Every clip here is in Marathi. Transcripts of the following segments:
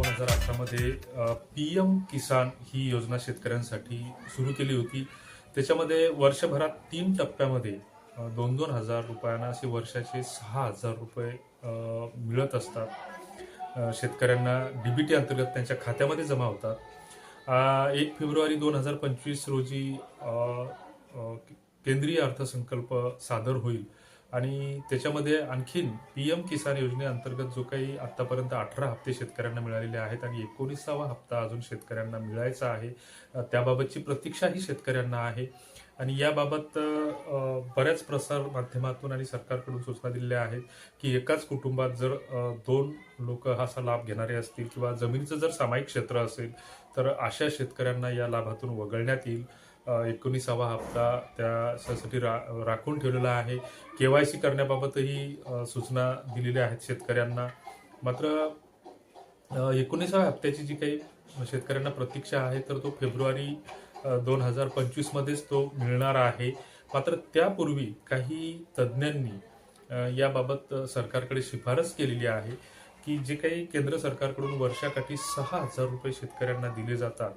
दोन हजार आठमध्ये पी एम किसान ही योजना शेतकऱ्यांसाठी सुरू केली होती. त्याच्यामध्ये वर्षभरात तीन टप्प्यामध्ये दोन दोन हजार रुपयांना असे वर्षाचे सहा हजार रुपये मिळत असतात. अ, शेतकऱ्यांना डीबीटी अंतर्गत त्यांच्या खात्यामध्ये जमा होतात. एक फेब्रुवारी दोन हजार पंचवीस रोजी केंद्रीय अर्थसंकल्प सादर होईल. आणि त्याच्यामध्ये आणखीन पी एम किसान योजनेअंतर्गत जो काही आतापर्यंत अठरा हप्ते शेतकऱ्यांना मिळालेले आहेत आणि एकोणीसावा हप्ता अजून शेतकऱ्यांना मिळायचा आहे त्याबाबतची प्रतीक्षाही शेतकऱ्यांना आहे. आणि याबाबत बऱ्याच प्रसार माध्यमातून आणि सरकारकडून सूचना दिलेल्या आहेत की एकाच कुटुंबात जर दोन लोक असा लाभ घेणारे असतील किंवा जमिनीचं जर सामायिक क्षेत्र असेल तर अशा शेतकऱ्यांना या लाभातून वगळण्यात येईल. एकोणीसावा हप्ता त्यासाठी रा राखून ठेवलेला आहे. के वाय सी करण्याबाबतही सूचना दिलेल्या आहेत शेतकऱ्यांना. मात्र एकोणीसाव्या हप्त्याची जी काही शेतकऱ्यांना प्रतीक्षा आहे तर तो फेब्रुवारी दोन हजार पंचवीसमध्येच तो मिळणार आहे. मात्र त्यापूर्वी काही तज्ज्ञांनी याबाबत सरकारकडे शिफारस केलेली आहे की जे काही केंद्र सरकारकडून वर्षाकाठी सहा हजार रुपये शेतकऱ्यांना दिले जातात.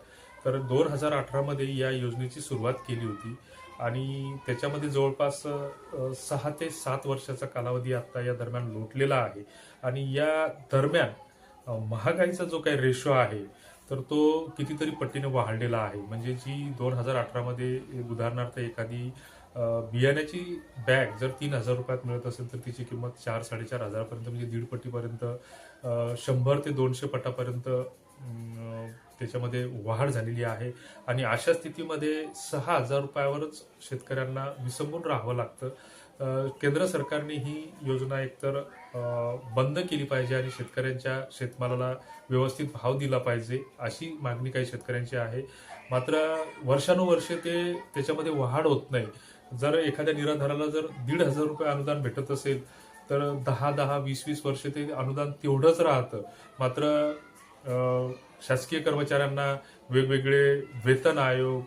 तर दोन हजार अठरामध्ये या योजनेची सुरुवात केली होती. आणि त्याच्यामध्ये जवळपास सहा ते सात वर्षाचा कालावधी आता या दरम्यान लोटलेला आहे. आणि या दरम्यान महागाईचा जो काही रेशो आहे तर तो कितीतरी पटीने वाढलेला आहे. म्हणजे जी दोन हजार अठरामध्ये उदाहरणार्थ एखादी बियाण्याची बॅग जर तीन हजार रुपयात मिळत असेल तर तिची किंमत चार साडेचार हजारपर्यंत म्हणजे दीड पटीपर्यंत शंभर ते दोनशे पटापर्यंत त्याच्यामध्ये वाढ झालेली आहे. आणि अशा स्थितीमध्ये सहा हजार रुपयावरच शेतकऱ्यांना विसंबून राहावं लागतं. केंद्र सरकारने ही योजना एकतर बंद केली पाहिजे आणि शेतकऱ्यांच्या शेतमालाला व्यवस्थित भाव दिला पाहिजे अशी मागणी काही शेतकऱ्यांची आहे. मात्र वर्षानुवर्षे ते त्याच्यामध्ये वाढ होत नाही. जर एखाद्या निराधाराला जर दीड हजार रुपये अनुदान भेटत असेल तर दहा दहा वीस वीस वर्षे ते अनुदान तेवढंच राहतं. मात्र शासकीय कर्मचाऱ्यांना वेगवेगळे वेतन आयोग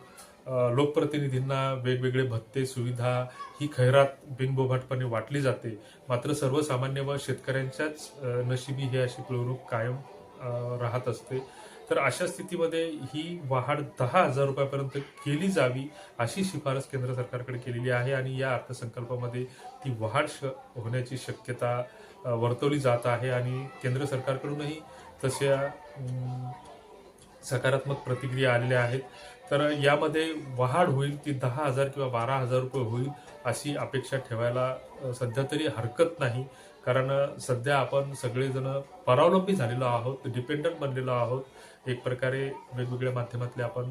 लोकप्रतिनिधींना वेगवेगळे भत्ते सुविधा ही खैरात बिनबोभाटपणे वाटली जाते. मात्र सर्वसामान्य व शेतकऱ्यांच्याच नशिबी ही अशी पिळवणूक कायम राहत असते. तर अशा स्थितीमध्ये ही वाढ दहा हजार रुपयापर्यंत केली जावी अशी शिफारस केंद्र सरकारकडे केलेली आहे आणि या अर्थसंकल्पामध्ये ती वाढ श होण्याची शक्यता वर्तवली जात आहे आणि केंद्र सरकारकडूनही तशा सकारात्मक प्रतिक्रिया आलेल्या आहेत. तर यामध्ये वाढ होईल ती दहा हजार किंवा बारा हजार रुपये होईल अशी अपेक्षा ठेवायला सध्या तरी हरकत नाही. कारण सध्या आपण सगळेजण परावलंबी झालेलो आहोत डिपेंडंट बनलेलो आहोत. एक प्रकारे वेगवेगळ्या माध्यमातले आपण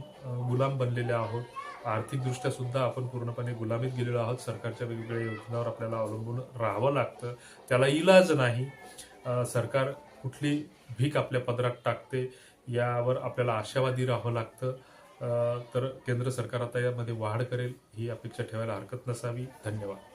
गुलाम बनलेले आहोत. आर्थिकदृष्ट्या सुद्धा आपण पूर्णपणे गुलामीत गेलेलो आहोत. सरकारच्या वेगवेगळ्या योजनांवर आपल्याला अवलंबून राहावं लागतं. त्याला इलाज नाही. सरकार कुठली भीक आपल्या पदरात टाकते यावर आपल्याला आशावादी राहावं लागतं. तर केंद्र सरकार आता यामध्ये वाढ करेल ही अपेक्षा ठेवायला हरकत नसावी. धन्यवाद.